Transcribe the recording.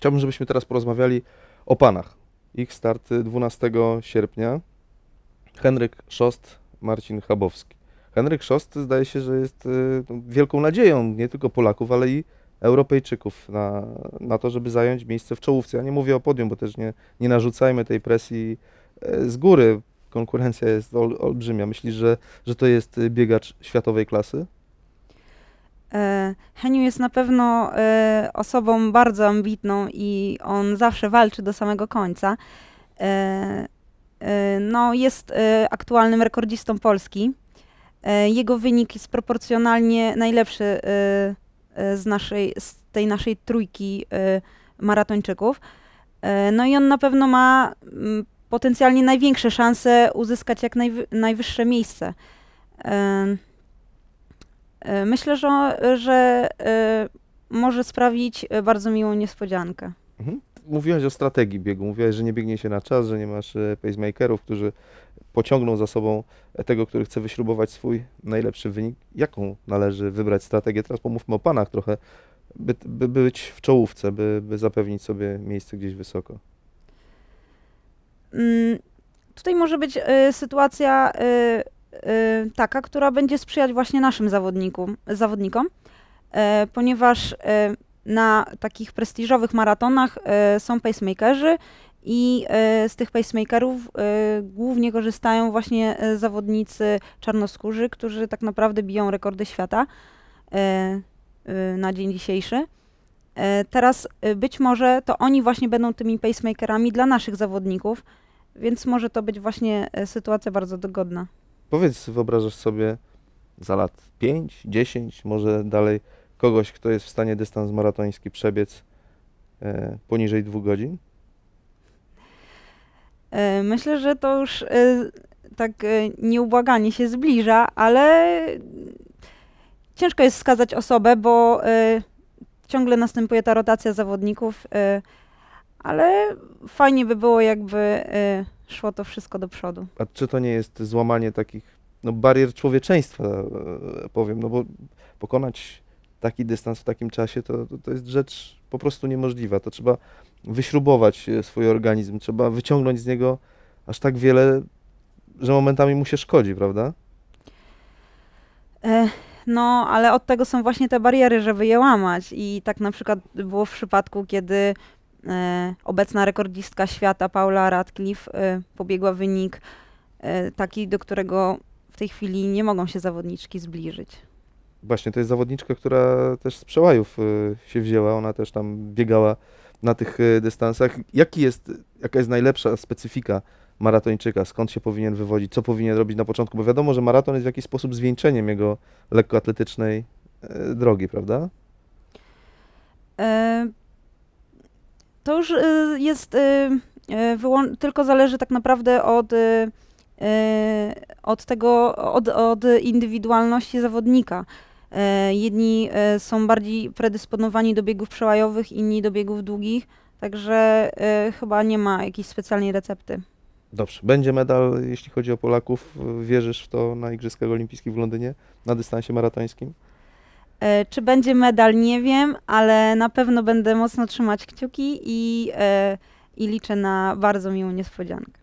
chciałbym, żebyśmy teraz porozmawiali o panach. Ich start 12 sierpnia. Henryk Szost, Marcin Chabowski. Henryk Szost zdaje się, że jest y, no, wielką nadzieją nie tylko Polaków, ale i Europejczyków na, na to, żeby zająć miejsce w czołówce. Ja nie mówię o podium, bo też nie, nie narzucajmy tej presji y, z góry. Konkurencja jest ol, olbrzymia. Myślisz, że, że to jest y, biegacz światowej klasy? E, Heniu jest na pewno e, osobą bardzo ambitną i on zawsze walczy do samego końca. E, no, jest aktualnym rekordzistą Polski. Jego wynik jest proporcjonalnie najlepszy z, naszej, z tej naszej trójki maratończyków. No i on na pewno ma mm, potencjalnie największe szanse uzyskać jak najwy, najwyższe miejsce. E, myślę, że, że e, może sprawić e, bardzo miłą niespodziankę. Mhm. Mówiłaś o strategii biegu, mówiłaś, że nie biegnie się na czas, że nie masz pacemakerów, którzy pociągną za sobą tego, który chce wyśrubować swój najlepszy wynik. Jaką należy wybrać strategię? Teraz pomówmy o panach trochę, by, by być w czołówce, by, by zapewnić sobie miejsce gdzieś wysoko. Mm, tutaj może być y, sytuacja y, Y, taka, która będzie sprzyjać właśnie naszym zawodnikom, zawodnikom y, ponieważ y, na takich prestiżowych maratonach są pacemakerzy i z tych pacemakerów głównie korzystają właśnie zawodnicy czarnoskórzy, którzy tak naprawdę biją rekordy świata na dzień dzisiejszy. Teraz być może to oni właśnie będą tymi pacemakerami dla naszych zawodników, więc może to być właśnie sytuacja bardzo dogodna. Powiedz, wyobrażasz sobie za lat 5, 10, może dalej kogoś, kto jest w stanie dystans maratoński przebiec e, poniżej dwóch godzin? E, myślę, że to już e, tak nieubłaganie się zbliża, ale ciężko jest wskazać osobę, bo ciągle następuje ta rotacja zawodników, ale fajnie by było jakby szło to wszystko do przodu. A czy to nie jest złamanie takich no, barier człowieczeństwa, e, powiem, no bo pokonać taki dystans w takim czasie to, to, jest rzecz po prostu niemożliwa. To trzeba wyśrubować e, swój organizm, trzeba wyciągnąć z niego aż tak wiele, że momentami mu się szkodzi, prawda? E, no, ale od tego są właśnie te bariery, żeby je łamać. I tak na przykład było w przypadku, kiedy obecna rekordzistka świata Paula Radcliffe e, pobiegła wynik e, taki, do którego w tej chwili nie mogą się zawodniczki zbliżyć. Właśnie, to jest zawodniczka, która też z przełajów się wzięła, ona też tam biegała na tych dystansach. Jaki jest, jaka jest najlepsza specyfika maratończyka? Skąd się powinien wywodzić? Co powinien robić na początku? Bo wiadomo, że maraton jest w jakiś sposób zwieńczeniem jego lekkoatletycznej drogi, prawda? E to już y, jest, y, y, tylko zależy tak naprawdę od, od tego, od, od indywidualności zawodnika. Jedni są bardziej predysponowani do biegów przełajowych, inni do biegów długich, także chyba nie ma jakiejś specjalnej recepty. Dobrze. Będzie medal, jeśli chodzi o Polaków. Wierzysz w to na Igrzyskach Olimpijskich w Londynie na dystansie maratońskim? E, czy będzie medal, nie wiem, ale na pewno będę mocno trzymać kciuki i, e, i liczę na bardzo miłą niespodziankę.